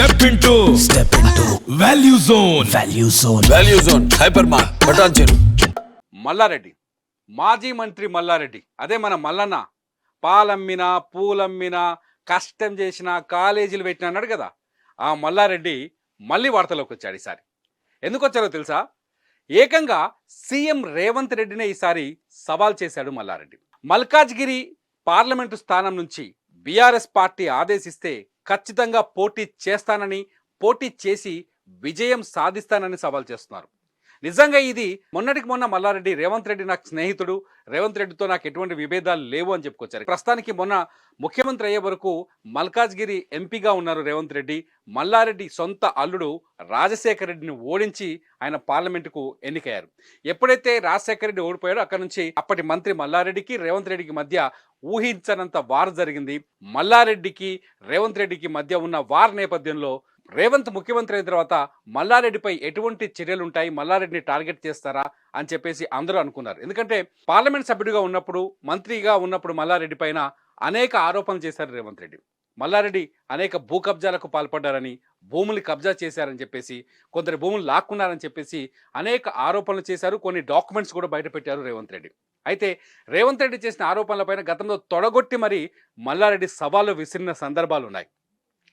Step into step into value zone value zone value zone hyper mart బటాన్ చెరు మల్లారెడ్డి. మాజీ మంత్రి మల్లారెడ్డి. అదే మన మల్లన్న. పాలమ్మినా పూలమ్మినా కష్టం చేసిన కాలేజీలు పెట్టిన అన్నాడు కదా. ఆ మల్లారెడ్డి మళ్ళీ వార్తలోకి వచ్చాడు ఈసారి. ఎందుకు వచ్చారో తెలుసా? ఏకంగా సీఎం రేవంత్ రెడ్డినే ఈసారి సవాల్ చేశాడు మల్లారెడ్డి. మల్కాజ్గిరి పార్లమెంటు స్థానం నుంచి బీఆర్ఎస్ పార్టీ ఆదేశిస్తే ఖచ్చితంగా పోటీ చేస్తానని పోటీ చేసి విజయం సాధిస్తానని సవాల్ చేస్తున్నారు. నిజంగా ఇది మొన్నటికి మొన్న మల్లారెడ్డి రేవంత్ రెడ్డి నాకు స్నేహితుడు రేవంత్ రెడ్డితో నాకు ఎటువంటి విభేదాలు లేవు అని చెప్పుకొచ్చారు. ప్రస్తుతానికి మొన్న ముఖ్యమంత్రి అయ్యే వరకు మల్కాజ్గిరి ఎంపీగా ఉన్నారు రేవంత్ రెడ్డి. మల్లారెడ్డి సొంత అల్లుడు రాజశేఖర రెడ్డిని ఓడించి ఆయన పార్లమెంటుకు ఎన్నికయ్యారు. ఎప్పుడైతే రాజశేఖర రెడ్డి ఓడిపోయాడో అక్కడ నుంచి అప్పటి మంత్రి మల్లారెడ్డికి రేవంత్ రెడ్డికి మధ్య ఊహించనంత వార్ జరిగింది. మల్లారెడ్డికి రేవంత్ రెడ్డికి మధ్య ఉన్న వార్ నేపథ్యంలో రేవంత్ ముఖ్యమంత్రి అయిన తర్వాత మల్లారెడ్డిపై ఎటువంటి చర్యలు ఉంటాయి మల్లారెడ్డిని టార్గెట్ చేస్తారా? అని చెప్పేసి అందరూ అనుకున్నారు. ఎందుకంటే పార్లమెంట్ సభ్యుడిగా ఉన్నప్పుడు మంత్రిగా ఉన్నప్పుడు మల్లారెడ్డి పైన అనేక ఆరోపణలు చేశారు రేవంత్ రెడ్డి. మల్లారెడ్డి అనేక భూ కబ్జాలకు పాల్పడ్డారని భూములు కబ్జా చేశారని చెప్పేసి కొందరు భూములు లాక్కున్నారని చెప్పేసి అనేక ఆరోపణలు చేశారు. కొన్ని డాక్యుమెంట్స్ కూడా బయటపెట్టారు రేవంత్ రెడ్డి. అయితే రేవంత్ రెడ్డి చేసిన ఆరోపణలపైన గతంలో తొడగొట్టి మరి మల్లారెడ్డి సవాలు విసిరిన సందర్భాలు ఉన్నాయి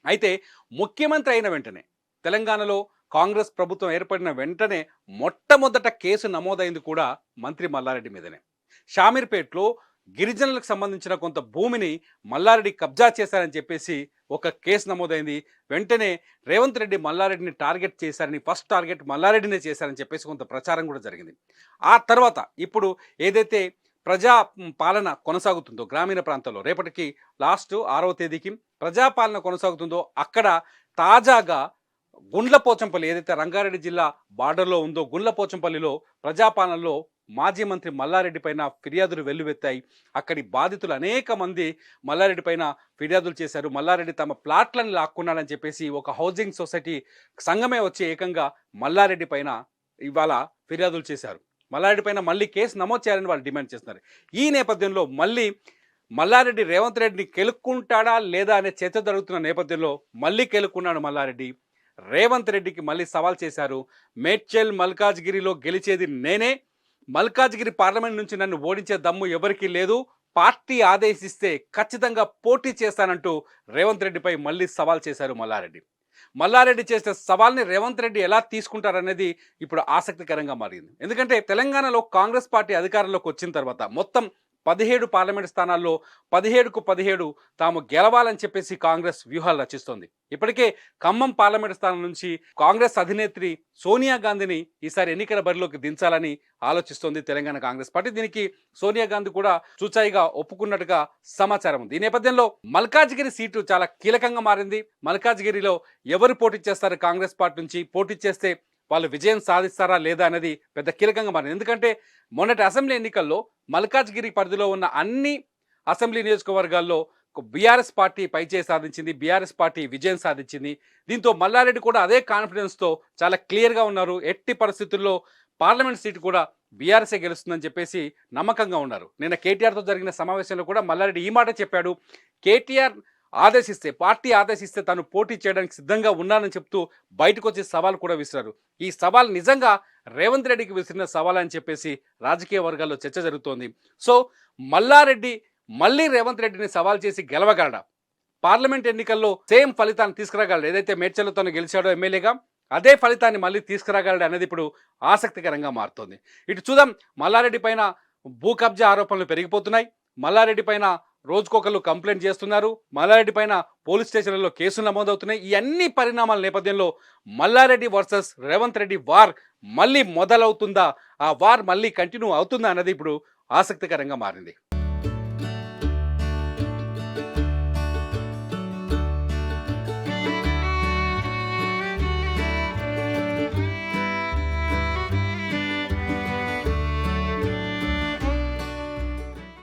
అయితే ముఖ్యమంత్రి అయిన వెంటనే తెలంగాణలో కాంగ్రెస్ ప్రభుత్వం ఏర్పడిన వెంటనే మొట్టమొదట కేసు నమోదైంది కూడా మంత్రి మల్లారెడ్డి మీదనే. షామీర్పేట్లో గిరిజనులకు సంబంధించిన కొంత భూమిని మల్లారెడ్డి కబ్జా చేశారని చెప్పేసి ఒక కేసు నమోదైంది. వెంటనే రేవంత్ రెడ్డి మల్లారెడ్డిని టార్గెట్ చేశారని ఫస్ట్ టార్గెట్ మల్లారెడ్డినే చేశారని చెప్పేసి కొంత ప్రచారం కూడా జరిగింది. ఆ తర్వాత ఇప్పుడు ఏదైతే ప్రజా పాలన కొనసాగుతుందో గ్రామీణ ప్రాంతాల్లో రేపటికి లాస్ట్ ఆరవ తేదీకి ప్రజాపాలన కొనసాగుతుందో అక్కడ తాజాగా గుండ్లపోచంపల్లి ఏదైతే రంగారెడ్డి జిల్లా బార్డర్లో ఉందో గుండ్లపోచంపల్లిలో ప్రజాపాలనలో మాజీ మంత్రి మల్లారెడ్డి పైన ఫిర్యాదులు వెల్లువెత్తాయి. అక్కడి బాధితులు అనేక మంది మల్లారెడ్డి పైన ఫిర్యాదులు చేశారు. మల్లారెడ్డి తమ ప్లాట్లను లాక్కున్నాడని చెప్పేసి ఒక హౌసింగ్ సొసైటీ సంఘమే వచ్చి ఏకంగా మల్లారెడ్డి పైన ఇవాళ ఫిర్యాదులు చేశారు. మల్లారెడ్డి పైన మళ్ళీ కేసు నమోదు చేయాలని వాళ్ళు డిమాండ్ చేస్తున్నారు. ఈ నేపథ్యంలో మళ్ళీ మల్లారెడ్డి రేవంత్ రెడ్డిని కెలుక్కుంటాడా లేదా అనే చర్చ జరుగుతున్న నేపథ్యంలో మళ్ళీ కెలుక్కున్నాడు మల్లారెడ్డి. రేవంత్ రెడ్డికి మళ్ళీ సవాల్ చేశారు. మేడ్చల్ మల్కాజ్గిరిలో గెలిచేది నేనే. మల్కాజ్గిరి పార్లమెంట్ నుంచి నన్ను ఓడించే దమ్ము ఎవరికీ లేదు. పార్టీ ఆదేశిస్తే ఖచ్చితంగా పోటీ చేస్తానంటూ రేవంత్ రెడ్డిపై మళ్ళీ సవాల్ చేశారు మల్లారెడ్డి. మల్లారెడ్డి చేసిన సవాల్ని రేవంత్ రెడ్డి ఎలా తీసుకుంటారనేది ఇప్పుడు ఆసక్తికరంగా మారింది. ఎందుకంటే తెలంగాణలో కాంగ్రెస్ పార్టీ అధికారంలోకి వచ్చిన తర్వాత మొత్తం పదిహేడు పార్లమెంట్ స్థానాల్లో పదిహేడుకు పదిహేడు తాము గెలవాలని చెప్పేసి కాంగ్రెస్ వ్యూహాలు రచిస్తోంది. ఇప్పటికే ఖమ్మం పార్లమెంట్ స్థానం నుంచి కాంగ్రెస్ అధినేత్రి సోనియా గాంధీని ఈసారి ఎన్నికల బరిలోకి దించాలని ఆలోచిస్తోంది తెలంగాణ కాంగ్రెస్ పార్టీ. దీనికి సోనియా గాంధీ కూడా చూచాయిగా ఒప్పుకున్నట్టుగా సమాచారం ఉంది. ఈ నేపథ్యంలో మల్కాజ్గిరి సీటు చాలా కీలకంగా మారింది. మల్కాజ్గిరిలో ఎవరు పోటీ చేస్తారు కాంగ్రెస్ పార్టీ నుంచి? పోటీ చేస్తే వాళ్ళు విజయం సాధిస్తారా లేదా అనేది పెద్ద కీలకంగా మారింది. ఎందుకంటే మొన్నటి అసెంబ్లీ ఎన్నికల్లో మల్కాజ్గిరి పరిధిలో ఉన్న అన్ని అసెంబ్లీ నియోజకవర్గాల్లో బీఆర్ఎస్ పార్టీ పైచే సాధించింది బీఆర్ఎస్ పార్టీ విజయం సాధించింది. దీంతో మల్లారెడ్డి కూడా అదే కాన్ఫిడెన్స్తో చాలా క్లియర్గా ఉన్నారు. ఎట్టి పరిస్థితుల్లో పార్లమెంట్ సీటు కూడా బీఆర్ఎస్ఏ గెలుస్తుందని చెప్పేసి నమ్మకంగా ఉన్నారు. నిన్న కేటీఆర్తో జరిగిన సమావేశంలో కూడా మల్లారెడ్డి ఈ మాట చెప్పాడు. కేటీఆర్ ఆదేశిస్తే పార్టీ ఆదేశిస్తే తాను పోటీ చేయడానికి సిద్ధంగా ఉన్నానని చెప్తూ బయటకు వచ్చి సవాల్ కూడా విసిరారు. ఈ సవాల్ నిజంగా రేవంత్ రెడ్డికి విసిరిన సవాల్ అని చెప్పేసి రాజకీయ వర్గాల్లో చర్చ జరుగుతోంది. సో మల్లారెడ్డి మళ్ళీ రేవంత్ రెడ్డిని సవాల్ చేసి గెలవగలడా? పార్లమెంట్ ఎన్నికల్లో సేమ్ ఫలితాన్ని తీసుకురాగలడు? ఏదైతే మేడ్చల్లో తను గెలిచాడో ఎమ్మెల్యేగా అదే ఫలితాన్ని మళ్ళీ తీసుకురాగలడు అనేది ఇప్పుడు ఆసక్తికరంగా మారుతోంది. ఇటు చూద్దాం మల్లారెడ్డి పైన భూ కబ్జా ఆరోపణలు పెరిగిపోతున్నాయి. మల్లారెడ్డి పైన రోజుకొకరు కంప్లైంట్ చేస్తున్నారు. మల్లారెడ్డి పైన పోలీస్ స్టేషన్లలో కేసులు నమోదవుతున్నాయి. ఈ అన్ని పరిణామాల నేపథ్యంలో మల్లారెడ్డి వర్సెస్ రేవంత్ రెడ్డి వార్ మళ్ళీ మొదలవుతుందా? ఆ వార్ మళ్ళీ కంటిన్యూ అవుతుందా అన్నది ఇప్పుడు ఆసక్తికరంగా మారింది.